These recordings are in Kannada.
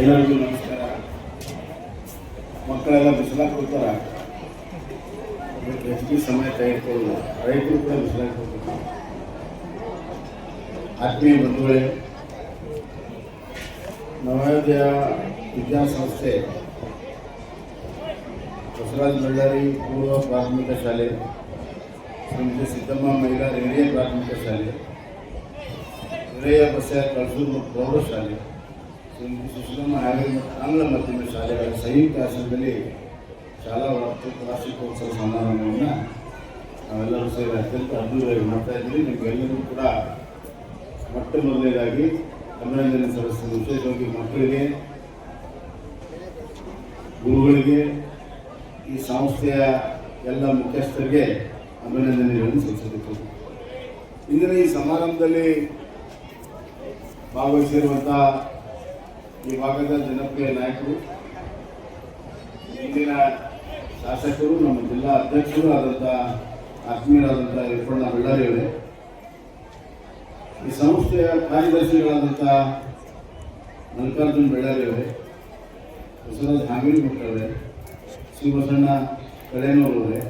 ಎಲ್ಲರಿಗೂ ನಮಸ್ಕಾರ. ಮಕ್ಕಳೆಲ್ಲ ಬಿಸಿಲಾಗಿ ಕೂತಾರ. ಅದಕ್ಕೆ ಹೆಚ್ಚಿಗೆ ಸಮಯ ತೆಗೆದುಕೊಳ್ಳೋದು. ರೈತರು ಕೂಡ ಬಿಸಿಲಾಗಿ ಕೂತಾರೆ ಆತ್ಮೀಯ ಬಂಧುಗಳೇ, ನವೋದಯ ವಿದ್ಯಾಸಂಸ್ಥೆ, ಬಸವರಾಜ ಬಳ್ಳಾರಿ ಪೂರ್ವ ಪ್ರಾಥಮಿಕ ಶಾಲೆ, ಶ್ರೀಮತಿ ಸಿದ್ದಮ್ಮ ಮಹಿಳಾ ಹಿರಿಯ ಪ್ರಾಥಮಿಕ ಶಾಲೆ, ಹಿರಿಯ ಬಸ ಕಳಸೂರು ಮತ್ತು ಪ್ರೌಢಶಾಲೆ ಮತ್ತು ಆಂಗ್ಲ ಮಾಧ್ಯಮ ಶಾಲೆಗಳ ಸಂಯುಕ್ತ ಆಶ್ರಮದಲ್ಲಿ ಶಾಲಾ ವಾರ್ಷಿಕ ವಾರ್ಷಿಕೋತ್ಸವ ಸಮಾರಂಭವನ್ನು ನಾವೆಲ್ಲರೂ ಸೇರಿ ಅತ್ಯಂತ ಅದ್ಭುತವಾಗಿ ಮಾಡ್ತಾ ಇದ್ದೀವಿ ನಿಮಗೆಲ್ಲರಿಗೂ ಕೂಡ ಮೊಟ್ಟ ಮೊದಲನೇದಾಗಿ ಅಭಿನಂದನೆ ಸಲ್ಲಿಸ್ತೀನಿ ವಿಶೇಷವಾಗಿ ಮಕ್ಕಳಿಗೆ ಗುರುಗಳಿಗೆ ಈ ಸಂಸ್ಥೆಯ ಎಲ್ಲ ಮುಖ್ಯಸ್ಥರಿಗೆ ಅಭಿನಂದನೆಗಳನ್ನು ಸಲ್ಲಿಸಬೇಕು ಇಂದಿನ ಈ ಸಮಾರಂಭದಲ್ಲಿ ಭಾಗವಹಿಸಿರುವಂಥ ಈ ಭಾಗದ ಜನಪ್ರಿಯ ನಾಯಕರು ಇಂದಿನ ಶಾಸಕರು, ನಮ್ಮ ಜಿಲ್ಲಾ ಅಧ್ಯಕ್ಷರು ಆದಂತಹ ಆತ್ಮೀಯರಾದಂಥ ಇರ್ಪಣ್ಣ ಬಳ್ಳಾರಿ ಅವರೇ. ಈ ಸಂಸ್ಥೆಯ ಕಾರ್ಯದರ್ಶಿಗಳಾದಂಥ ಮಲ್ಲಿಕಾರ್ಜುನ್ ಬಳ್ಳಾರಿ ಅವರೇ, ಬಸವರಾಜ್ ಹಾಂಗೇರಿ ಅವರೇ ಶ್ರೀ ಬಸಣ್ಣ ಅವರೇ,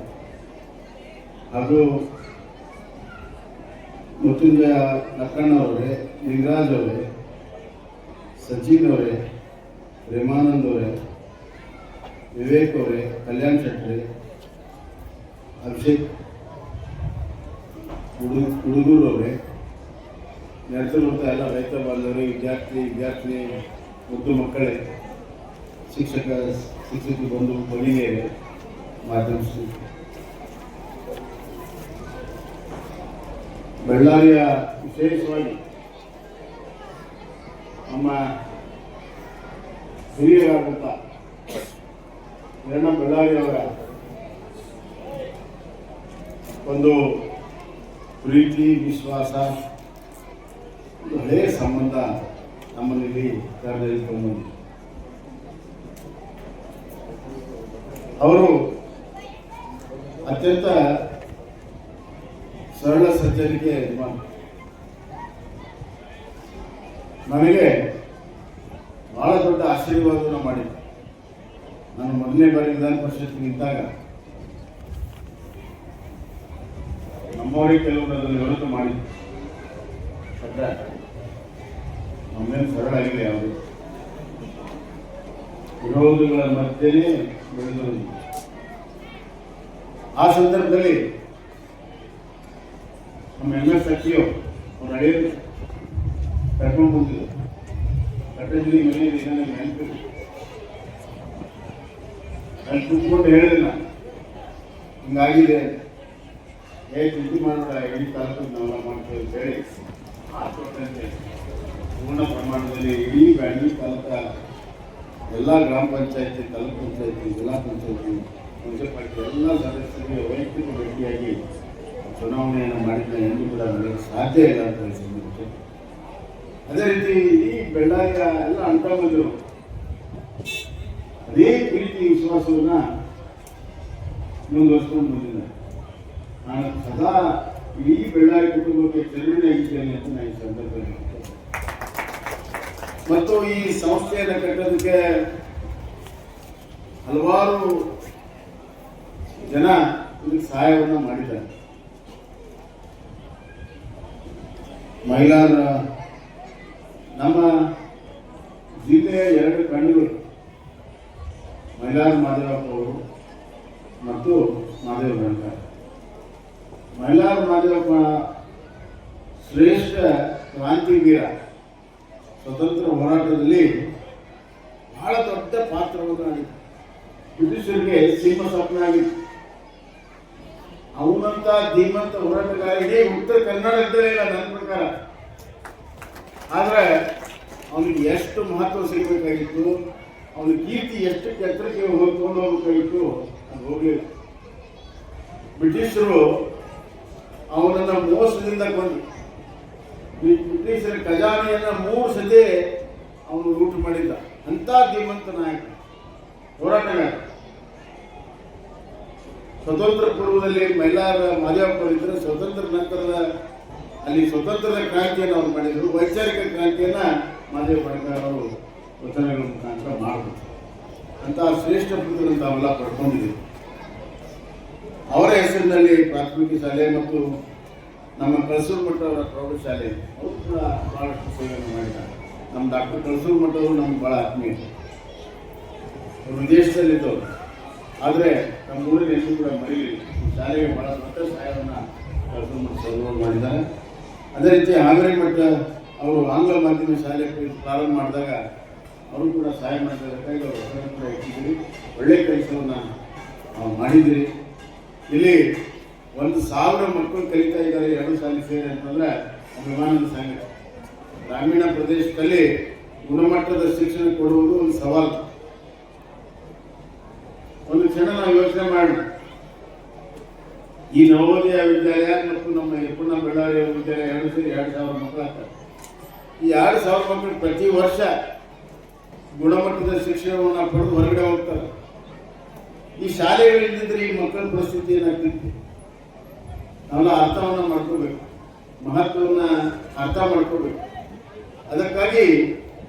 ಹಾಗೂ ಮೃತ್ಯುಂಜಯ ಲಕ್ಕಣ್ಣವರೇ ಲಿಂಗರಾಜ್ ಅವರೇ ಸಚಿನ್ ಅವರೇ ಪ್ರೇಮಾನಂದ್ ಅವರೇ ವಿವೇಕ್ ಅವರೇ ಕಲ್ಯಾಣ್ ಶೆಟ್ಟಿ ಅಭಿಷೇಕ್ ಹುಡು ಹುಡುಗೂರು ಅವರೇ ನೆರೆದಿರುವಂಥ ಎಲ್ಲ ರೈತ ಬಾಂಧವರು, ವಿದ್ಯಾರ್ಥಿ ವಿದ್ಯಾರ್ಥಿ ಮುದ್ದು ಮಕ್ಕಳೇ, ಶಿಕ್ಷಕ, ಶಿಕ್ಷಕರು ಬಂದು ಮಹಿಳೆಯರೇ ಮಾಧ್ಯಮ. ಬಳ್ಳಾರಿಯ ವಿಶೇಷವಾಗಿ ನಮ್ಮ ಹಿರಿಯರಾದಂಥ ಹಿರಣ್ಣ ಬಳ್ಳಾರಿಯವರ ಒಂದು ಪ್ರೀತಿ, ವಿಶ್ವಾಸ, ಒಂದು ಹಳೆಯ ಸಂಬಂಧ ನಮ್ಮಲ್ಲಿ ಕರೆದೊಯ್ದುಕೊಂಡು ಅವರು ಅತ್ಯಂತ ಸರಳ, ಸಜ್ಜನಿಕೆ ನನಗೆ ಬಹಳ ದೊಡ್ಡ ಆಶೀರ್ವಾದವನ್ನು ಮಾಡಿದ್ದೆ ನಾನು ಮೊದಲನೇ ಬಾರಿ ವಿಧಾನ ಪರಿಷತ್ ನಿಂತಾಗ ನಮ್ಮವರಿಗೆ ಕೆಲವರು ಅದನ್ನು ವಿರೋಧ ಮಾಡಿದ್ರು. ಸದ್ಯ ನಮ್ಮೇನು ಸರಳ ಆಗಿದೆ ಅವರು ವಿರೋಧಗಳ ಮಧ್ಯೆ ಬೆಳೆದರು ಆ ಸಂದರ್ಭದಲ್ಲಿ ನಮ್ಮ ಎಂ ಎಸ್ ಅವರು ಹಳೆಯ ಕರ್ಕೊಂಡು ಬಂದಿದೆ. ಕಟ್ಟದಲ್ಲಿ ಮನೆ ಇದೆ ನನಗೆ ನೆನಪಿದೆ ಅಲ್ಲಿ ಕೂತ್ಕೊಂಡು ಹೇಳಿದೆ ನಾನು ಹಿಂಗಾಗಿದೆ ಏ ಚಿಂತೆ ಮಾಡೋಣ ಇಡೀ ತಾಲೂಕು ನಾವೆಲ್ಲ ಮಾಡ್ತೇವೆ ಅಂತ ಹೇಳಿ ಆಸ್ಪತ್ರೆ ಪೂರ್ಣ ಪ್ರಮಾಣದಲ್ಲಿ ಇಡೀ ಬ್ಯಾಂಗ್ಳೂರು ತಾಲೂಕ, ಎಲ್ಲ ಗ್ರಾಮ ಪಂಚಾಯತಿ, ತಾಲೂಕು ಪಂಚಾಯತಿ, ಜಿಲ್ಲಾ ಪಂಚಾಯತಿ ಮುನ್ಸಿಪಾಲಿಟಿ ಎಲ್ಲ ಸದಸ್ಯರಿಗೆ ವೈಯಕ್ತಿಕ ಭೇಟಿಯಾಗಿ ಚುನಾವಣೆಯನ್ನು ಮಾಡಿದ ಎಂದು ಕೂಡ ಸಾಧ್ಯ ಇಲ್ಲ ಅಂತ ಹೇಳಿದ್ರು ಅದೇ ರೀತಿ ಈ ಬೆಳ್ಳಾರಿಯ ಎಲ್ಲ ಅಂತ ಬಂದರು ಅದೇ ಪ್ರೀತಿ ವಿಶ್ವಾಸವನ್ನ ಮುಂದುವರ್ಸ್ಕೊಂಡು ಬಂದಿದ್ದಾರೆ ನಾನು ಸದಾ ಇಡೀ ಬೆಳ್ಳಾರಿ ಕುಟುಂಬಕ್ಕೆ ಚಲನೆಯಾಗಿದ್ದೇನೆ ಅಂತ ನಾನು ಈ ಸಂದರ್ಭದಲ್ಲಿ. ಮತ್ತು ಈ ಸಂಸ್ಥೆಯನ್ನು ಕಟ್ಟೋದಕ್ಕೆ ಹಲವಾರು ಜನ ಇದಕ್ಕೆ ಸಹಾಯವನ್ನು ಮಾಡಿದ್ದಾರೆ. ಮಹಿಳಾರ ನಮ್ಮ ಜಿಲ್ಲೆಯ ಎರಡು ಕಣ್ಣುಗಳು ಮೈಲಾರ ಮಾದೇವಪ್ಪ ಅವರು ಮತ್ತು ಮಾದೇವ ರಂಗ ಮೈಲಾರ ಮಾದೇವಪ್ಪ ಶ್ರೇಷ್ಠ ಕ್ರಾಂತಿವೀರ ಸ್ವತಂತ್ರ ಹೋರಾಟದಲ್ಲಿ ಬಹಳ ದೊಡ್ಡ ಪಾತ್ರವನ್ನು ಆಗಿತ್ತು ಬ್ರಿಟಿಷರಿಗೆ ಸಿಂಹ ಸ್ವಪ್ನ ಆಗಿತ್ತು ಅವನಂತ ಧೀಮಂತ ಹೋರಾಟಗಾರಿಗೆ ಉತ್ತರ ಕನ್ನಡದಲ್ಲೇ ಇಲ್ಲ ನನ್ನ ಪ್ರಕಾರ ಆದ್ರೆ ಅವನಿಗೆ ಎಷ್ಟು ಮಹತ್ವ ಸಿಗಬೇಕಾಗಿತ್ತು, ಅವನ ಕೀರ್ತಿ ಎಷ್ಟು ಎತ್ತರಕ್ಕೆ ಹೊತ್ಕೊಂಡು ಹೋಗಬೇಕಾಗಿತ್ತು ಅದು ಹೋಗಲಿಲ್ಲ. ಬ್ರಿಟಿಷರು ಅವನನ್ನ ಮೋಸದಿಂದ ಕೊಂದು ಬ್ರಿ- ಬ್ರಿಟಿಷರ ಖಜಾನೆಯನ್ನು ಮೂರು ಸತಿ ಅವನು ಲೂಟ್ ಮಾಡಿದ್ದ. ಅಂತ ಧೀಮಂತ ನಾಯಕ ಹೋರಾಟಗಾರ ಸ್ವತಂತ್ರ ಪೂರ್ವದಲ್ಲಿ ಮೈಲಾರ ಮಾದೇವಪ್ಪ ಇದ್ದರೆ ಸ್ವತಂತ್ರ ನಂತರದ ಅಲ್ಲಿ ಸ್ವತಂತ್ರದ ಕ್ರಾಂತಿಯನ್ನು ಅವ್ರು ಮಾಡಿದ್ರು, ವೈಚಾರಿಕ ಕ್ರಾಂತಿಯನ್ನ ಮಾದೇವ ಪಡ್ಕರ್ ಅವರು ವಚನಗಳ ಮುಖಾಂತರ ಮಾಡಬೇಕು ಅಂತ ಶ್ರೇಷ್ಠ ಕೃತಿಗಳನ್ನು ತಾವೆಲ್ಲ ಪಡ್ಕೊಂಡಿದ್ದೀವಿ ಅವರ ಹೆಸರಿನಲ್ಲಿ ಪ್ರಾಥಮಿಕ ಶಾಲೆ ಮತ್ತು ನಮ್ಮ ಕಳಸೂರು ಮಠ ಅವರ ಪ್ರೌಢಶಾಲೆ, ಅವರು ಕೂಡ ಬಹಳಷ್ಟು ಸೇವೆಯನ್ನು ಮಾಡಿದ್ದಾರೆ. ನಮ್ಮ ಡಾಕ್ಟರ್ ಕಳಸೂರು ಮಠ ಅವರು ನಮ್ಗೆ ಭಾಳ ಆತ್ಮೀಯ. ಅವರು ವಿದೇಶದಲ್ಲಿದ್ದವರು. ಆದರೆ ನಮ್ಮ ಊರಿನ ಹೆಸರು ಕೂಡ ಮರೀಲಿ ಶಾಲೆಗೆ ಬಹಳ ದೊಡ್ಡ ಸಹಾಯವನ್ನು ಕಳಸೂರು ಮಠ ಮಾಡಿದ್ದಾರೆ. ಅದೇ ರೀತಿ ಹಾಂಗ್ರೆ ಮಠ, ಅವರು ಆಂಗ್ಲ ಮಾಧ್ಯಮ ಶಾಲೆ ಪ್ರಾರಂಭ ಮಾಡಿದಾಗ ಅವರು ಕೂಡ ಸಹಾಯ ಮಾಡಿದ್ದಕ್ಕಾಗಿ ಅವರು ಇಟ್ಟಿದ್ದೀರಿ. ಒಳ್ಳೆಯ ಕೆಲಸವನ್ನು ಮಾಡಿದ್ದೀರಿ. ಇಲ್ಲಿ ಒಂದು ಸಾವಿರ ಮಕ್ಕಳು ಕಲಿತಾ ಇದ್ದಾರೆ ಎರಡು ಶಾಲೆ ಸೇರಿ ಅಂತಂದರೆ ಅಭಿಮಾನದ ಸಂಗತಿ ಗ್ರಾಮೀಣ ಪ್ರದೇಶದಲ್ಲಿ ಗುಣಮಟ್ಟದ ಶಿಕ್ಷಣ ಕೊಡುವುದು ಒಂದು ಸವಾಲು. ಒಂದು ಕ್ಷಣ ನಾವು ಯೋಚನೆ ಮಾಡಿ. ಈ ನವೋದಯ ವಿದ್ಯಾಲಯ ಮತ್ತು ನಮ್ಮ ಯಪ್ಪಣ್ಣ ಬಳ್ಳಾರಿ ವಿದ್ಯಾಲಯ ಎರಡು ಸೇರಿ ಎರಡು ಸಾವಿರ ಮಕ್ಕಳು ಆಗ್ತಾರೆ ಈ ಎರಡು ಸಾವಿರ ಮಕ್ಕಳು ಪ್ರತಿ ವರ್ಷ ಗುಣಮಟ್ಟದ ಶಿಕ್ಷಣವನ್ನು ಪಡೆದು ಹೊರಗಡೆ ಹೋಗ್ತಾರೆ. ಈ ಶಾಲೆಗಳಿದ್ದರೆ ಈ ಮಕ್ಕಳ ಪರಿಸ್ಥಿತಿ ಏನಾಗ್ತಿತ್ತು? ನಾವೆಲ್ಲ ಅರ್ಥವನ್ನು ಮಾಡ್ಕೋಬೇಕು. ಮಹತ್ವವನ್ನು ಅರ್ಥ ಮಾಡ್ಕೋಬೇಕು. ಅದಕ್ಕಾಗಿ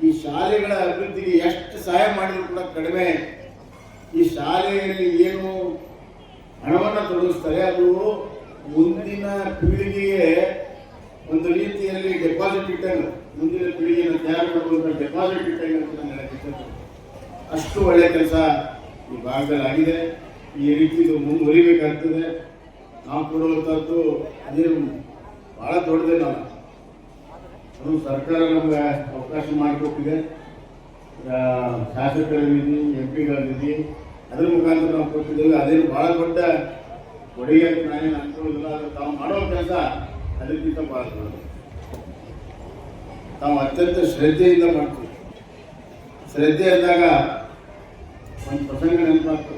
ಈ ಶಾಲೆಗಳ ಅಭಿವೃದ್ಧಿಗೆ ಎಷ್ಟು ಸಹಾಯ ಮಾಡಿದ್ರು ಕೂಡ ಕಡಿಮೆ. ಈ ಶಾಲೆಯಲ್ಲಿ ಏನು ಹಣವನ್ನು ತೊಡಗಿಸ್ತಾರೆ. ಅದು ಮುಂದಿನ ಪೀಳಿಗೆಗೆ ಒಂದು ರೀತಿಯಲ್ಲಿ ಡೆಪಾಸಿಟ್ ಇಟ್ಟಂಗ. ಮುಂದಿನ ಪೀಳಿಗೆಯನ್ನು ತಯಾರು ಮಾಡುವಂತ ಡೆಪಾಸಿಟ್ ಇಟ್ಟಂಗೆ ಅಂತ ನಾನು ಅಷ್ಟು ಒಳ್ಳೆಯ ಕೆಲಸ ಈ ಭಾಗದಲ್ಲಿ ಆಗಿದೆ ಈ ರೀತಿ ಇದು ಮುಂದುವರಿಬೇಕಾಗ್ತದೆ. ನಾವು ಕೊಡುವಂಥದ್ದು ಅದೇ ಭಾಳ ದೊಡ್ಡದೇನಲ್ಲ ಅದು ಸರ್ಕಾರ ನಮ್ಗೆ ಅವಕಾಶ ಮಾಡಿಕೊಟ್ಟಿದೆ. ಆ, ಶಾಸಕರ ನಿಧಿ ಎಂ ಪಿಗಳ ನಿಧಿ ಅದ್ರ ಮುಖಾಂತರ ನಾವು ಕೊಟ್ಟಿದ್ದೇವೆ. ಅದೇನು ಬಹಳ ದೊಡ್ಡ ಕೊಡುಗೆ ಅಂತ ನಾನೇನು ಅನ್ಕೊಳ್ಳೋದಿಲ್ಲ ಅದು ತಾವು ಮಾಡೋ ಕೆಲಸ ಅದಕ್ಕಿಂತ ಬಹಳ ದೊಡ್ಡ ತಾವು ಅತ್ಯಂತ ಶ್ರದ್ಧೆಯಿಂದ ಮಾಡ್ತೀವಿ. ಶ್ರದ್ಧೆ ಅಂದಾಗ ಒಂದು ಪ್ರಸಂಗ ನೆನಪಾಗ್ತದೆ.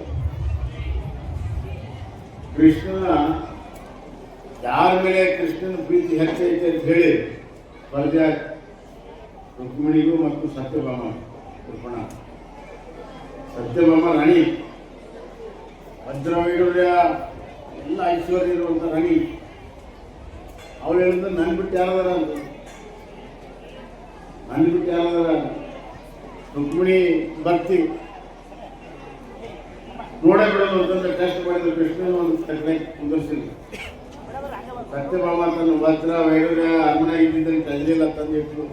ಕೃಷ್ಣನ ಯಾರ ಮೇಲೆ ಕೃಷ್ಣನ ಪ್ರೀತಿ ಹೆಚ್ಚೈತೆ ಅಂತ ಹೇಳಿ ಪರಜ ರುಕ್ಮಿಣಿಗೂ ಮತ್ತು ಸತ್ಯಭಾಮ ಕೃಪಣ ಸತ್ಯಭಾಮ ರಾಣಿ. ವಜ್ರವೈಡೂರ್ಯ ಎಲ್ಲ ಐಶ್ವರ್ಯ ಇರುವಂಥ ರಾಣಿ. ಅವಳು ಹೇಳಿದ್ರೆ ನನ್ ಬಿಟ್ಟು ಯಾರದಾರ ಅಂತ ನನ್ ಬಿಟ್ಟು ಯಾರದಾರ ರುಕ್ಮಿಣಿ ಭಕ್ತಿ ನೋಡೇ ಬಿಡೋದು ಅಂತಂದ್ರೆ ಕಷ್ಟ ಮಾಡಿದ್ರು ಕೃಷ್ಣನ ಒಂದು ತಕ್ಕನೆ ಕುಂದರ್ಸಿದ್ರು ಸತ್ಯಭಾಮ ತನ್ನ ಭದ್ರ ವೈಡೂರ್ಯ ಅರಮನೆ ಇದ್ದಿದ್ದರೆ ಕದಲಿಲ್ಲ ತಂದಿಟ್ಟು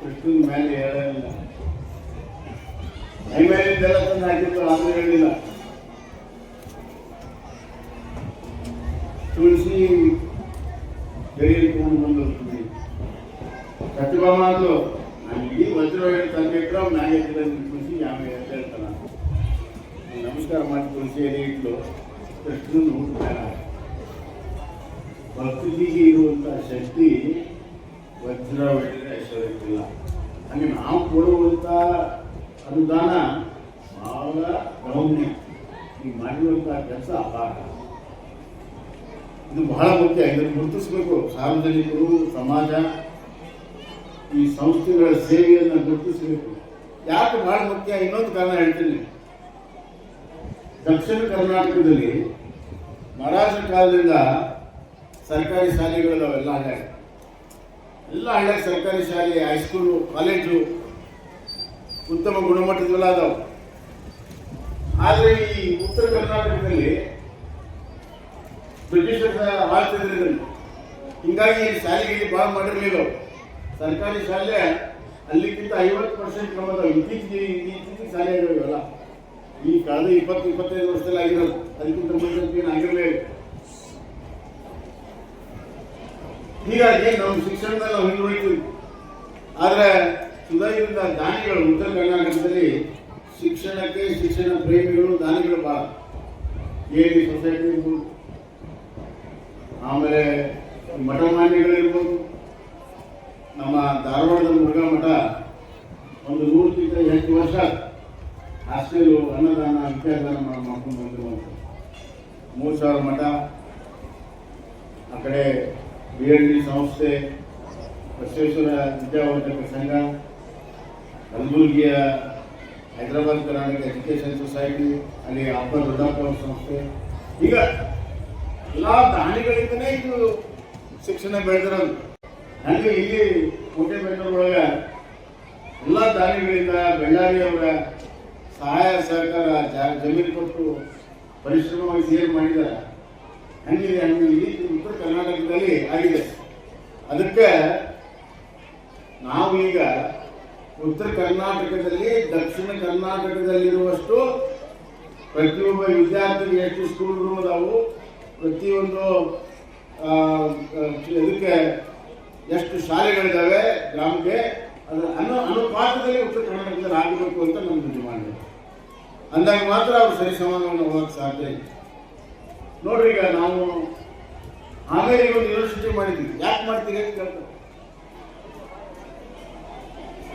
ಕೃಷ್ಣನ ಮೇಲೆ ಹೇಳಲಿಲ್ಲ ಮೈ ಮೇಲಿದ್ದೆಲ್ಲ ತಂದು ಹಾಕಿದ್ರು ಆದ್ರೂ ಹೇಳಿಲ್ಲ. ತುಳಸಿ ತಗೊಂಡು ಬಂದು ಸತ್ಯಭಾಮ ಅದು ನಾನು ಇಡೀ ವಜ್ರ ವೈಡೂರ್ಯ ತಂದಿಟ್ರು ಎತ್ತಿದ ತುಳಸಿ ಆಮೇಲೆ ಅಂತ ಹೇಳ್ತಾನ. ನಮಸ್ಕಾರ ಮಾಡಿ ತುಳಸಿಯಲ್ಲಿ ಇಟ್ಲು ಕೃಷ್ಣನ ಭಕ್ತಿಗೆ ಇರುವಂತ ಶಕ್ತಿ ವಜ್ರ ಹೊಡೆದ್ರೆ ಐಶ್ವರ್ಯಕ್ಕಿಲ್ಲ ಹಾಗೆ ನಾವು ಕೊಡುವಂತ ಅನುದಾನ ಬಹಳ ಗೌಮ್ಯ ಈ ಮಾಡಿರುವಂಥ ಕೆಲಸ ಅಪಾರ. ಇದು ಬಹಳ ಮುಖ್ಯ. ಇದನ್ನು ಗುರುತಿಸಬೇಕು. ಸಾರ್ವಜನಿಕರು, ಸಮಾಜ, ಈ ಸಂಸ್ಥೆಗಳ ಸೇವೆಯನ್ನು ಗುರುತಿಸಬೇಕು. ಯಾಕೆ ಬಹಳ ಮುಖ್ಯ? ಇನ್ನೊಂದು ಕಾರಣ ಹೇಳ್ತೀನಿ. ದಕ್ಷಿಣ ಕರ್ನಾಟಕದಲ್ಲಿ ಮಹಾರಾಷ್ಟ್ರ ಕಾಲದಿಂದ ಸರ್ಕಾರಿ ಶಾಲೆಗಳು ಅವೆಲ್ಲ ಹಳ್ಳ್ಯಾಗ ಎಲ್ಲ ಹಳ್ಳ್ಯಾಗ ಸರ್ಕಾರಿ ಶಾಲೆ, ಹೈಸ್ಕೂಲು, ಕಾಲೇಜು ಉತ್ತಮ ಗುಣಮಟ್ಟದಲ್ಲಾದವು. ಆದರೆ ಈ ಉತ್ತರ ಕರ್ನಾಟಕದಲ್ಲಿ ಬ್ರಿಟಿಷರ ಆಳ್ತಿದ್ರು ಇದನ್ನು ಹಿಂಗಾಗಿ ಈ ಶಾಲೆಗಳಿಗೆ ಭಾಳ ಮಾಡಿರಲಿಲ್ಲ. ಸರ್ಕಾರಿ ಶಾಲೆ ಅಲ್ಲಿಗಿಂತ ಐವತ್ತು ಪರ್ಸೆಂಟ್ ಕ್ರಮದ ಇತ್ತೀಚೆಗೆ ಇತ್ತೀಚೆಗೆ ಶಾಲೆ ಆಗಿರೋಲ್ಲ ಈ ಕಳೆದ ಇಪ್ಪತ್ತು, ಇಪ್ಪತ್ತೈದು ವರ್ಷದಲ್ಲಿ ಆಗಿರೋದು. ಅದಕ್ಕಿಂತ ಮುಂಚೆ ಆಗಿರಲೇ ಹೀಗಾಗಿ ನಮ್ಮ ಶಿಕ್ಷಣದಲ್ಲಿ ನಾವು ಹಿಂದುಳಿತೀವಿ ಆದರೆ ಸುಧಾರಿತ ದಾನಿಗಳು ಉತ್ತರ ಕರ್ನಾಟಕದಲ್ಲಿ ಶಿಕ್ಷಣಕ್ಕೆ ಶಿಕ್ಷಣ ಪ್ರೇಮಿಗಳು ದಾನಿಗಳು ಭಾಳ ಎ ಸೊಸೈಟಿ ಇರ್ಬೋದು ಆಮೇಲೆ ಮಠಮಾನ್ಯಗಳಿರ್ಬೋದು ನಮ್ಮ ಧಾರವಾಡದ ಮುರುಘಾ ಮಠ ಒಂದು ನೂರಕ್ಕಿಂತ ಹೆಚ್ಚು ವರ್ಷ? ಹಾಸ್ಟೆಲು ಅನ್ನದಾನ ವಿದ್ಯಾದಾನ ಮಾಡ್- ಮಾಡ್ಕೊಂಡು ಬಂದಿರುವಂಥ ಮೂರು ಸಾವಿರ ಮಠ. ಆ ಕಡೆ ಬಿ ಎಲ್ ಡಿ ಸಂಸ್ಥೆ, ಬಸವೇಶ್ವರ ವಿದ್ಯಾವರ್ಧಕ ಸಂಘ. ಕಲಬುರಗಿಯ ಹೈದರಾಬಾದ್ ಕರ್ನಾಟಕ ಎಜುಕೇಷನ್ ಸೊಸೈಟಿ, ಅಲ್ಲಿ ಅಪ್ಪ ದೊಡ್ಡಪ್ಪ ಸಂಸ್ಥೆ. ಈಗ ಎಲ್ಲ ದಾನಿಗಳಿಂದನೇ ಇದು ಶಿಕ್ಷಣ ಬೆಳೆದಿರೋದು. ನನಗೆ ಇಲ್ಲಿ ಕೋಟೆ ಬೆಂಗಳೂರೊಳಗೆ ಎಲ್ಲ ದಾನಿಗಳಿಂದ ಬೆಳ್ಳಾರಿಯವರ ಸಹಾಯ ಸಹಕಾರ ಜಮೀನು ಕೊಟ್ಟು ಪರಿಶ್ರಮವಾಗಿ ಸೇರ್ ಮಾಡಿದ್ದಾರೆ. ಹಂಗಿದೆ ಹಂಗೆ ಈ ಉತ್ತರ ಕರ್ನಾಟಕದಲ್ಲಿ ಆಗಿದೆ. ಅದಕ್ಕೆ ನಾವು ಈಗ ಉತ್ತರ ಕರ್ನಾಟಕದಲ್ಲಿ, ದಕ್ಷಿಣ ಕರ್ನಾಟಕದಲ್ಲಿರುವಷ್ಟು ಪ್ರತಿಯೊಬ್ಬ ವಿದ್ಯಾರ್ಥಿಗಳು ಎಷ್ಟು ಸ್ಕೂಲ್ ಅದಾವು, ಪ್ರತಿಯೊಂದು ಇದಕ್ಕೆ ಎಷ್ಟು ಶಾಲೆಗಳಿದ್ದಾವೆ ಗ್ರಾಮಕ್ಕೆ ಅದು ಅನು ಅನುಪಾತದಲ್ಲಿ ಉತ್ತರ ಕರ್ನಾಟಕದಲ್ಲಿ ಆಗಬೇಕು ಅಂತ ನಮ್ಮ ಡಿಮಾಂಡ್ ಅಂದಾಗ ಮಾತ್ರ ಅವ್ರು ಸರಿ ಸಮಾನವನ್ನು ಹೋಗೋಕೆ ಸಾಧ್ಯ ಇದೆ ನೋಡ್ರಿ ಈಗ ನಾವು ಆಮೇಲೆ ಒಂದು ಯೂನಿವರ್ಸಿಟಿ ಮಾಡಿದ್ವಿ. ಯಾಕೆ ಮಾಡ್ತೀವಿ ಅಂತ ಕೇಳ್ತಾರೆ.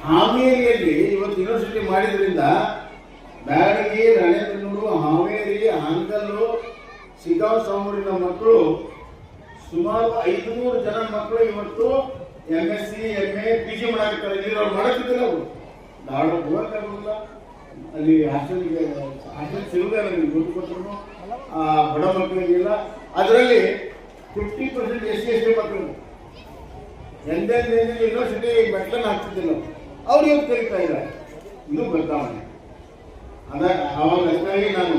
ಹಾವೇರಿಯಲ್ಲಿ ಇವತ್ತು ಯೂನಿವರ್ಸಿಟಿ ಮಾಡಿದ್ರಿಂದ ಬ್ಯಾಡಗಿ ರಣೇಂದ್ರನೂರು ಹಾವೇರಿ, ಹಾನಗಲ್ಲು ಸಿಗಾವ್ ಸಾಮೂರಿನ ಮಕ್ಕಳು ಸುಮಾರು ಐದುನೂರು ಜನ ಮಕ್ಕಳು ಇವತ್ತು M S C M A P G ಮಾಡಿರ್ತಾರೆ ಇಲ್ಲಿ ಅವ್ರು ಮಾಡಕ್ಕಿದ್ದಿಲ್ಲ ಅವರು. ಧಾರವಾಡ ಹೋಗಕ್ಕಾಗಲ್ಲ ಅಲ್ಲಿ ಹಾಸ್ಟೆಲ್ಗೆ ಹಾಸ್ಟೆಲ್ ಸಿಗುದೇ ನನಗೆ ದುಡ್ಡು ಕೊಟ್ಟರು ಆ, ಬಡ ಮಕ್ಕಳಿಗೆಲ್ಲ ಅದರಲ್ಲಿ fifty percent S C S T ಮಕ್ಕಳು. ಎಂದೆಂದ ಯೂನಿವರ್ಸಿಟಿ ಮೆಟ್ಲನ್ನು ಹಾಕ್ತಿದ್ದಿಲ್ಲ ಅವ್ರು ಇವತ್ತು ಕರೀತಾ ಇದ್ದಾರೆ. ಇದು ಬದಲಾವಣೆ ಅದ ಅವಾಗ ಅದಕ್ಕಾಗಿ ನಾನು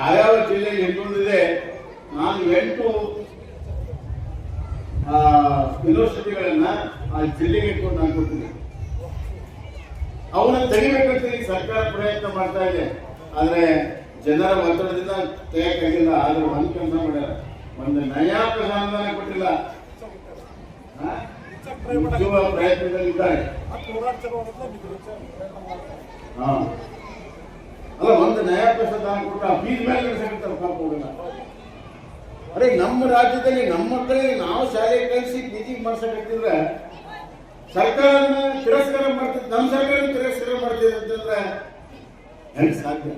ಯಾವ್ಯಾವ ಜಿಲ್ಲೆಯಲ್ಲಿ ನಿಂತ್ಕೊಂಡಿದೆ ನಾನು ಎಂಟು ಯೂನಿವರ್ಸಿಟಿಗಳನ್ನ ಆ ಜಿಲ್ಲೆಗೆ ಇಟ್ಕೊಂಡು ನಾನು ಕೊಟ್ಟಿದ್ದೆ. ಅವನ್ನ ತೆಗಿಬೇಕಂತ ಸರ್ಕಾರ ಪ್ರಯತ್ನ ಮಾಡ್ತಾ ಇದೆ. ಆದ್ರೆ ಜನರ ಒತ್ತಡದಿಂದ ತೆಗಿಯಕ್ಕಾಗಿಲ್ಲ ಆದ್ರೆ ಒಂದ್ ಕೆಲಸ ಮಾಡ್ಯಾರ. ಒಂದು ನಯಾ ಪ್ರಧಾನ ಕೊಟ್ಟಿಲ್ಲ. ಪ್ರಯತ್ನದಲ್ಲಿದ್ದಾರೆ. ಅಲ್ಲ, ಒಂದು ನಯಾ ಪೈಸೆ ದಾನ ಕೊಟ್ಟು ಆ ಫೀಸ್ ಮೇಲೆ ನಡೆಸಕ್ಕಿರ್ತಾರೆ ಪಾಪ ಹುಡುಗ? ಅರೆ, ನಮ್ಮ ರಾಜ್ಯದಲ್ಲಿ ನಮ್ಮ ಮಕ್ಕಳಿಗೆ ನಾವು ಶಾಲೆಗೆ ಕಳಿಸಿ ಜಿ ಮಾಡ್ಸಕ್ಕಿದ್ರೆ ಸರ್ಕಾರನ ತಿರಸ್ಕಾರ ಮಾಡ್ತಿದ್ ನಮ್ಮ ಸರ್ಕಾರ ತಿರಸ್ಕಾರ ಮಾಡ್ತಿದೆ ಅಂತಂದ್ರೆ ಹೆಂಗ್ ಸಾಧ್ಯ?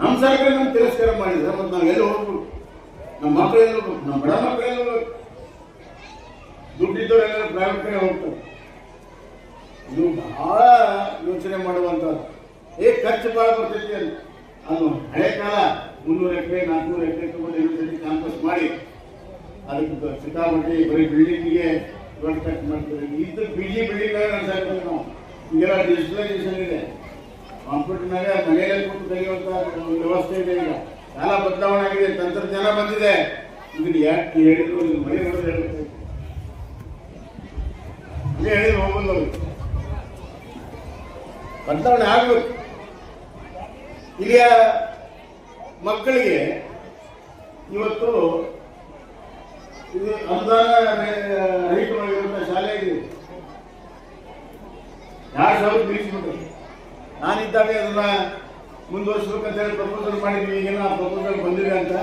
ನಮ್ಮ ಸರ್ಕಾರ ನಮ್ಗೆ ತಿರಸ್ಕಾರ ಮಾಡಿದ್ರೆ ಮತ್ತೆ ನಾವೆಲ್ಲ ಹೋಗ್ಬೇಕು? ನಮ್ಮ ಮಕ್ಕಳೆಲ್ಲ ಹೋಗ್ಬೇಕು? ನಮ್ಮ ಬಡ ಮಕ್ಕಳೆಲ್ಲ ಎಲ್ಲಿ ಹೋಗ್ಬೇಕು ದುಡ್ಡಿದ್ದವರೆಲ್ಲ ಪ್ರೈವೇಟ್ ಹೋಗ್ತಾರೆ ಇದು ಬಹಳ ಯೋಚನೆ ಮಾಡುವಂಥದ್ದು. ಏ, ಖರ್ಚು ಭಾಳ ಬರ್ತೈತಿ ಅಂತ ಅದು ಹಳೆ ಕಾಲ ಮುನ್ನೂರು ಎಕರೆ, ನಾಲ್ಕುನೂರು ಎಕರೆ ತಗೊಂಡು ಯೂನಿವರ್ಸಿಟಿ ಕ್ಯಾಂಪಸ್ ಮಾಡಿ, ಅದಕ್ಕೆ ಸಿಕ್ಕಾಪಟ್ಟಿ ಬರೀ ಬಿಲ್ಡಿಂಗ್ಗೆ ದೊಡ್ಡ ಖರ್ಚು ಮಾಡ್ತೀವಿ ಇದು ಬಿ ಜಿ ಬಿಲ್ಡಿಂಗ್ ನಡೆಸಾಕ್ತೀವಿ ನಾವು ಈಗೆಲ್ಲ ಡಿಜಿಟಲೈಸೇಷನ್ ಇದೆ. ಕಂಪ್ಯೂಟರ್ನಾಗ ಮನೆಯಲ್ಲಿ ಕೂತು ತೆಗೆಯುವಂಥ ವ್ಯವಸ್ಥೆ ಇದೆ ಈಗ. ಕಾಲ ಬದಲಾವಣೆ ಆಗಿದೆ, ತಂತ್ರಜ್ಞಾನ ಬಂದಿದೆ. ಇದನ್ನು ಯಾಕೆ ಹೇಳಿದ್ರು ಮನೆ ನೋಡಿದ್ರೆ ಇಲ್ಲೇ ಹೇಳಿದ್ರು ಹೋಗಲ್ಲ ಆಗ್ಬೇಕು ಇಲ್ಲಿಯ ಮಕ್ಕಳಿಗೆ ಇವತ್ತು ಇದು ಅನುದಾನ ರಹಿತವಾಗಿರುವಂತಹ ಶಾಲೆ ಇದೆ. ಯಾರು ಸಾವಿರ ನಿಲ್ಲಿಸ್ಬಿಟ್ರು ನಾನಿದ್ದಾಗ ಅದನ್ನ ಮುಂದುವರಿಸ್ಬೇಕಂತ ಹೇಳಿ ಪ್ರಪೋಸಲ್ ಮಾಡಿದ್ವಿ. ಈಗೇನ ಆ ಪ್ರಪೋಸಲ್ ಬಂದಿದೆ ಅಂತ.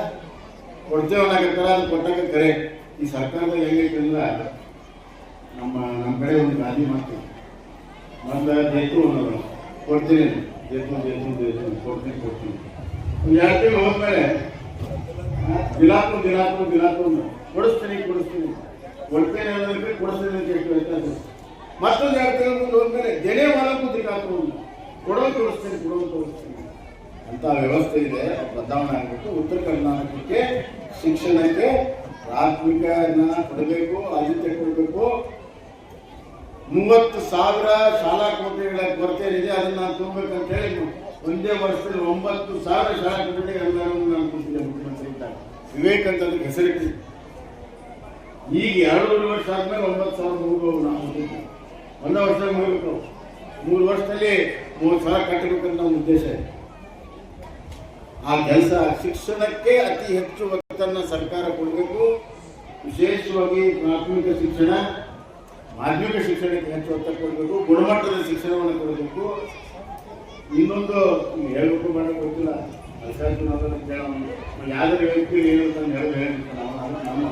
ಕೊಡ್ತೇವೆ ಅನ್ನಕತ್ತಾರ ಅದು ಕೊಟ್ಟಾಗ ಕರೆ. ಈ ಸರ್ಕಾರದ ಹೆಂಗೈತೆ ಅಂದ್ರೆ ನಮ್ಮ ನಮ್ಮ ಕಡೆ ಒಂದು ಗಾದಿ ಮಾಡ್ತೀವಿ. ಒಂದು ಜೈತು ಅನ್ನೋದು ಕೊಡ್ತೀನಿ ಜೈತು ಜೈತು ಜೈತು ಕೊಡ್ತೀನಿ ಕೊಡ್ತೀನಿ. ಒಂದು ಎರಡು ತಿಂಗಳು ಹೋದ್ಮೇಲೆ ದಿನಾಕು ದಿನಾಕು ದಿನಾಕು ಕೊಡಿಸ್ತೀನಿ ಕೊಡಿಸ್ತೀನಿ. ಕೊಡ್ತೇನೆ ಅನ್ನೋದಕ್ಕೆ ಕೊಡಿಸ್ತೀನಿ ಅಂತ ಎಷ್ಟು ವ್ಯತ್ಯಾಸ ಮತ್ತೊಂದು ಎರಡು ತಿಂಗಳು ಮುಂದೆ ಹೋದ್ಮೇಲೆ ಜನೇ ಮಾಡೋಕ್ಕೂ ದಿನಾಕು ಕೊಡೋದು ಕೊಡಿಸ್ತೀನಿ ಕೊಡೋದು ಕೊಡಿಸ್ತೀನಿ ಅಂತ ವ್ಯವಸ್ಥೆ ಇದೆ, ಬದಲಾವಣೆ ಆಗಬೇಕು ಉತ್ತರ ಕರ್ನಾಟಕಕ್ಕೆ ಶಿಕ್ಷಣಕ್ಕೆ ಪ್ರಾಥಮಿಕ ಕೊಡಬೇಕು, ಆದ್ಯತೆ ಕೊಡಬೇಕು. ಮೂವತ್ತು ಸಾವಿರ ಶಾಲಾ ಕೋಟೆಗಳ ಕೊರತೆ ಇದೆ ಅದನ್ನು ನಾನು ತುಂಬಬೇಕಂತ ಹೇಳಿ ಒಂದೇ ವರ್ಷದಲ್ಲಿ ಒಂಬತ್ತು ಸಾವಿರ ಶಾಲಾ ಕೋಟೆಗೆ ಅನುದಾನವನ್ನು ನಾನು ಕೊಟ್ಟಿದ್ದೆ ಮುಖ್ಯಮಂತ್ರಿ ವಿವೇಕ್ ಅಂತ ಅದಕ್ಕೆ ಹೆಸರಿಟ್ಟು ಈಗ ಎರಡೂವರೆ ವರ್ಷ ಆದ್ಮೇಲೆ ಒಂಬತ್ತು ಸಾವಿರ ಮುಗಿದು ನಾವು. ಒಂದೇ ವರ್ಷ ಮುಗಿಬೇಕು. ಮೂರು ವರ್ಷದಲ್ಲಿ ಮೂರು ಸಾವಿರ ಕಟ್ಟಬೇಕಂತ ನಮ್ಮ ಉದ್ದೇಶ ಇದೆ. ಆ ಕೆಲಸ ಶಿಕ್ಷಣಕ್ಕೆ ಅತಿ ಹೆಚ್ಚು ಒತ್ತನ್ನು ಸರ್ಕಾರ ಕೊಡಬೇಕು. ವಿಶೇಷವಾಗಿ ಪ್ರಾಥಮಿಕ ಶಿಕ್ಷಣ ಮಾಧ್ಯಮಿಕ ಶಿಕ್ಷಣಕ್ಕೆ ಹೆಚ್ಚು ಒತ್ತು ಕೊಡಬೇಕು, ಗುಣಮಟ್ಟದ ಶಿಕ್ಷಣವನ್ನು ಕೊಡಬೇಕು. ಇನ್ನೊಂದು ಹೇಳಬೇಕು ಮಾಡೋಕೆ ಗೊತ್ತಿಲ್ಲ. ಅದಕ್ಕಾಗಿ ಅದನ್ನ ಕೇಳೋಣ ಯಾವ್ದಾದ್ರು ವ್ಯಕ್ತಿ ಏನು ಅಂತ ಹೇಳಿರ್ತಾನೆ ನಾವು ನಮ್ಮ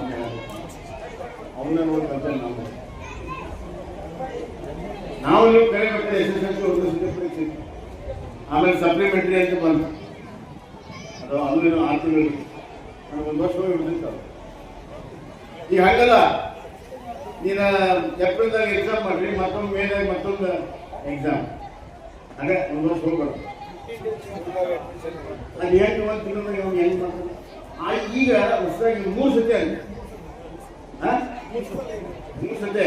ಅವನ್ನ ನೋಡಿ ಕಲ್ತೇವೆ ನಾವು. ನಾವು ನೀವು ಕಲಿಬೇಕಾದ್ರೆ ಎಸ್ ಎಸ್ ಎಲ್ ಸಿ ಒಂದು ಸಿದ್ಧ ಆಮೇಲೆ ಸಪ್ಲಿಮೆಂಟ್ರಿ ಅಂತ ಬಂತು. ಅದು ತಿಂಗಳು ನನಗೆ ಒಂದು ವರ್ಷ ಹೋಗಿ ಈಗ ಹಾಗಲ್ಲ. ನೀನು ಏಪ್ರಿಲ್ದಾಗ ಎಕ್ಸಾಮ್ ಮಾಡಿರಿ, ಮತ್ತೊಂದು ಮೇದಾಗ ಮತ್ತೊಂದು ಎಕ್ಸಾಮ್ ಅದೇ, ಒಂದು ವರ್ಷ ಹೋಗ್ಬಾರ್ದು. ಅದು ಹೆಂಗೆ ಒಂದು ತಿಂಗಳಿಗೆ ಅವ್ನು ಹೆಂಗೆ ಮಾಡ್ತಾನೆ ಆ, ಈಗ ಹೊಸದಾಗಿ ಮೂರು ಸತಿ ಅಲ್ಲಿ ಮೂರು ಸತಿ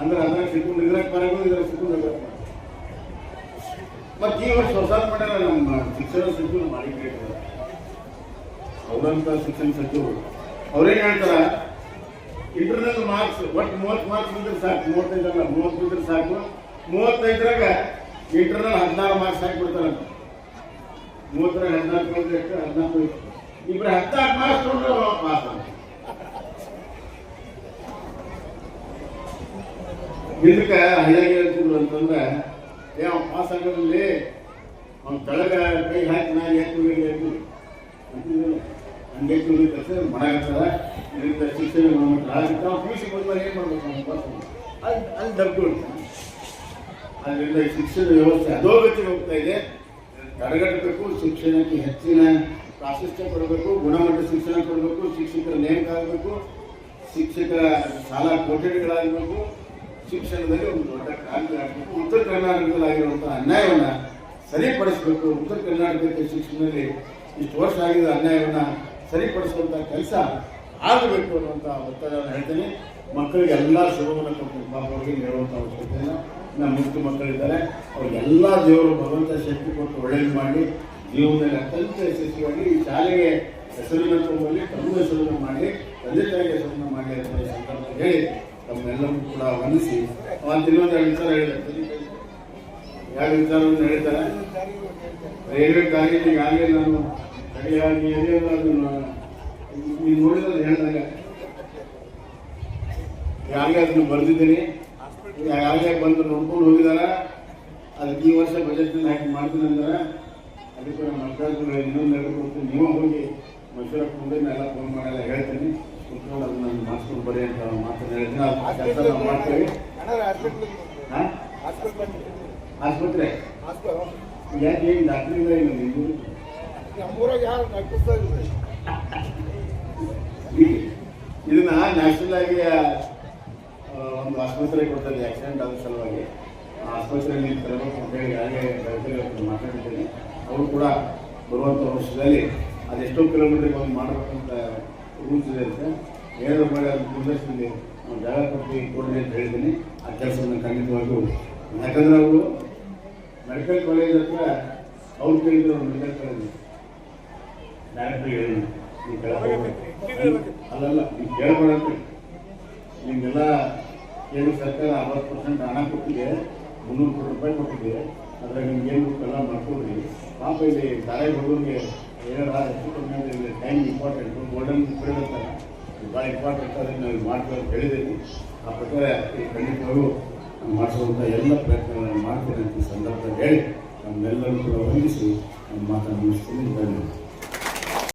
ಅಂದ್ರೆ ಅದ್ರಾಗ ಸಿಕ್ಕೊಂಡು, ಇದ್ರಾಗ ಬರೋದು ಇದ್ರಾಗ ಸಿಕ್ಕೊಂಡು ಇದ್ರಾಗ ಮತ್ತೆ ಈ ವರ್ಷ ಹೊಸ ಮಾಡ್ಯಾರ ನಮ್ಮ ಶಿಕ್ಷಣ ಸಚಿವರು ಮಾಡಿ ಅವರಂತ ಶಿಕ್ಷಣ ಸಚಿವರು. ಅವ್ರೇನ್ ಹೇಳ್ತಾರ? ಇಂಟರ್ನಲ್ ಮಾರ್ಕ್ಸ್ ಒಟ್ಟು ಮೂವತ್ತು ಮಾರ್ಕ್ಸ್ ಬಂದ್ರೆ ಸಾಕು. ಮೂವತ್ತೈದಲ್ಲ, ಮೂವತ್ತು ಬಂದ್ರೆ ಸಾಕು. ಮೂವತ್ತೈದರಾಗ ಇಂಟರ್ನಲ್ ಹದಿನಾರು ಮಾರ್ಕ್ಸ್ ಹಾಕಿಬಿಡ್ತಾರಂತ. ಮೂವತ್ತರಾಗ ಹದಿನಾಲ್ಕು ಬಂದ್ರೆ ಎಷ್ಟು? ಹದಿನಾಲ್ಕು ಇಬ್ಬರು ಹದಿನಾಲ್ಕು ಮಾರ್ಕ್ಸ್ ತೊಗೊಂಡ್ರೆ ಪಾಸ್ ಅಂತ ಇದಕ್ಕೆ ಹಳ್ಳಿಯಾಗಿ ಹೇಳ್ತಿದ್ರು ಅಂತಂದ್ರೆ, ಏ, ಅವ್ನು ಪಾಸ್ ಆಗೋದ್ರಲ್ಲಿ ಅವ್ನು ಕೆಳಗ ಕೈ ಹಾಕಿ ನಾನು ಹೋಗಿ ಅಂತಿದ್ರು. ಹಂಗೆ ಮಾಡಾಕತ್ತಾರ. ಇದರಿಂದ ಶಿಕ್ಷಣ ಗುಣಮಟ್ಟ ಅದಕ್ಕೆ ನಾವು ಪಿ ಯು ಸಿ ಬಂದ್ಮೇಲೆ ಏನು ಮಾಡ್ಬೇಕು ನಮ್ಮ ಪಾಸ್ ಅಲ್ಲಿ ಅಲ್ಲಿ ದಬ್ಬಿಕೊಳ್ತೀವಿ ಅದರಿಂದ ಶಿಕ್ಷಣ ವ್ಯವಸ್ಥೆ ಅಧೋಗತಿಗೆ ಹೋಗ್ತಾ ಇದೆ. ತಡೆಗಟ್ಟಬೇಕು, ಶಿಕ್ಷಣಕ್ಕೆ ಹೆಚ್ಚಿನ ಪ್ರಾಶಸ್ತ್ಯ ಕೊಡಬೇಕು, ಗುಣಮಟ್ಟ ಶಿಕ್ಷಣ ಕೊಡಬೇಕು, ಶಿಕ್ಷಕರ ನೇಮಕ ಆಗಬೇಕು ಶಿಕ್ಷಕರ ಶಾಲಾ ಕೊಠಡಿಗಳಾಗಬೇಕು, ಶಿಕ್ಷಣದಲ್ಲಿ ಒಂದು ದೊಡ್ಡ ಕ್ರಾಂತಿ ಆಗಬೇಕು. ಉತ್ತರ ಕರ್ನಾಟಕದಲ್ಲಿ ಅನ್ಯಾಯವನ್ನು ಅನ್ಯಾಯವನ್ನ ಸರಿಪಡಿಸಬೇಕು. ಉತ್ತರ ಕರ್ನಾಟಕಕ್ಕೆ ಶಿಕ್ಷಣದಲ್ಲಿ ಇಷ್ಟು ವರ್ಷ ಆಗಿದ್ದ ಅನ್ಯಾಯವನ್ನು ಸರಿಪಡಿಸುವಂಥ ಕೆಲಸ ಆಗಬೇಕು ಅನ್ನುವಂಥ ಒತ್ತಡವನ್ನು ಹೇಳ್ತೇನೆ. ಮಕ್ಕಳಿಗೆ ಎಲ್ಲ ಶುಭವನ್ನು ಕೊಟ್ಟು ಪಾಪ ಅವ್ರಿಗೆ ಹೇಳುವಂಥ ಅವಶ್ಯಕತೆಯನ್ನು ನಮ್ಮ ಮುಕ್ತ ಮಕ್ಕಳಿದ್ದಾರೆ. ಅವರಿಗೆಲ್ಲ ದೇವರು ಭಗವಂತ ಶಕ್ತಿ ಕೊಟ್ಟು ಒಳ್ಳೇದು ಮಾಡಿ ಜೀವನದಲ್ಲಿ ಅತ್ಯಂತ ಯಶಸ್ವಿಯಾಗಿ ಈ ಶಾಲೆಗೆ ಹೆಸರಿನ ತುಂಬಲ್ಲಿ ತಮ್ಮ ಹೆಸರನ್ನು ಮಾಡಿ, ತಂದೆ ತಾಯಿಗೆ ಹೆಸರನ್ನು ಮಾಡಿ ಅಂತ ಸಂಕಲ್ಪ ಹೇಳಿ ತಮ್ಮೆಲ್ಲರೂ ಕೂಡ ವಂದಿಸಿ. ಅವತ್ತು ಇನ್ನೊಂದು ಎರಡು ವಿಚಾರ ಹೇಳಿದ್ದಾರೆ ಎರಡು ವಿಚಾರವನ್ನು ಹೇಳ್ತಾರೆ. ರೈಲ್ವೆ ನೀವು ಈಗಾಗಲೇ ನಾನು ಸರಿಯಾಗಿ ಅದನ್ನು ನೀವು ನೋಡಿದ್ರೆ ಹೇಳಿದಾಗ? ಅದನ್ನು ಬರೆದಿದ್ದೀನಿ ಯಾರಿಗೆ ಬಂದು ನೋಡ್ಕೊಂಡು ಹೋಗಿದಾರ ಅದಕ್ಕೆ ಈ ವರ್ಷ ಬಜೆಟ್ನಲ್ಲಿ ಹಾಕಿ ಮಾಡ್ತೀನಿ ಅಂದ್ರೆ? ಅದಕ್ಕೆ ನಮ್ಮ ಮಕ್ಕಳು ಇನ್ನೊಂದು ಎರಡು ಕೊಡ್ತೀನಿ ನೀವು ಹೋಗಿ ಮೈಸೂರಕ್ಕೆ ಮುಂದೆ ಎಲ್ಲ ಫೋನ್ ಮಾಡೆಲ್ಲ ಹೇಳ್ತೀನಿ. ಕುತ್ಕೊಂಡು ಅದನ್ನ ಮಾಡಿಸ್ಕೊಂಡು ಬರೀ ಅಂತ ಮಾತನ್ನು ಹೇಳ್ತೀನಿ ಕೆಲಸ ನಾವು ಮಾಡ್ತೀವಿ. ಆಸ್ಪತ್ರೆ? ಯಾಕೆ ಏನು ಡಾಕ್ಟ್ರ್ ಇಲ್ಲ ಏನು ನೀವು ನಮ್ಮೂರಾಗ ಯಾರು ಡಾಕ್ಟರ್ ಇದನ್ನ ನ್ಯಾಷನಲ್ ಆಗಿ ಒಂದು ಆಸ್ಪತ್ರೆ ಕೊಡ್ತಾರೆ ಆಕ್ಸಿಡೆಂಟ್ ಆದ ಸಲುವಾಗಿ. ಆಸ್ಪತ್ರೆಯಲ್ಲಿ ತರಬೇಕು ಅಂತ ಹೇಳಿ ರೈತರು ಮಾತಾಡಿದ್ದೇನೆ. ಅವರು ಕೂಡ ಬರುವಂಥ ವರ್ಷದಲ್ಲಿ ಅದೆಷ್ಟೋ ಕಿಲೋಮೀಟರ್ಗೆ ಒಂದು ಮಾಡಬೇಕಂತ ರೂಲ್ಸ್ ಇದೆ ಅಂತ ಏನಾದ್ರು ಮಾಡಿ ಅದು ನಾವು ಜಾಗ ಕೊಟ್ಟು ಕೊಡ್ರಿ ಅಂತ ಹೇಳಿದ್ದೀನಿ. ಆ ಕೆಲಸವನ್ನು ಖಂಡಿತವಾಗಿಯೂ ಯಾಕಂದ್ರೆ ಅವರು ಮೆಡಿಕಲ್ ಕಾಲೇಜ್ ಹತ್ರ ಅವ್ರು ಕೇಳಿದ್ರು ಮೆಡಿಕಲ್ ಕಾಲೇಜ್ ಡೈರೆಕ್ಟ್ರಿಗೆ ಹೇಳಿ ನೀವು ಕೆಳಗೆ ಅಲ್ಲಲ್ಲ ನೀವು ಕೇಳ್ಬೇಡಂತ ನಿಮಗೆಲ್ಲ ಕೇಂದ್ರ ಸರ್ಕಾರ ಅರವತ್ತು ಪರ್ಸೆಂಟ್ ಹಣ ಕೊಟ್ಟಿದೆ, ಮುನ್ನೂರು ಕೋಟಿ ರೂಪಾಯಿ ಕೊಟ್ಟಿದೆ. ಅದ್ರಾಗ ನಿಮ್ಗೆ ಏನು ಎಲ್ಲ ಮಾಡ್ಕೊಡ್ರಿ. ಪಾಪ ಇಲ್ಲಿ ತಾಯಿ ಹುಡುಗರಿಗೆ ಏನಾರ ಟೈಮ್ ಇಂಪಾರ್ಟೆಂಟ್ ಗೋಲ್ಡನ್ ಪೀರಿಯಡ್ ಅಂತಾರೆ ಭಾಳ ಇಂಪಾರ್ಟೆಂಟ್ ಅದನ್ನು ನಾವು ಮಾಡ್ತೀವಿ ಅಂತ ಹೇಳಿದ್ದೀನಿ. ಆ ಪ್ರಕಾರ ಈ ಖಂಡಿತವಾಗೂ ಮಾಡಿಸುವಂಥ ಎಲ್ಲ ಪ್ರಯತ್ನಗಳನ್ನು ಮಾಡ್ತೀನಿ ಅಂತ ಸಂದರ್ಭದಲ್ಲಿ ಹೇಳಿ. ನಮ್ಮೆಲ್ಲರೂ ಕೂಡ ವಂದಿಸಿ, ನಮ್ಮ ಮಾತನ್ನು ಮುಗಿಸ್ತೀನಿ. ಧನ್ಯವಾದ.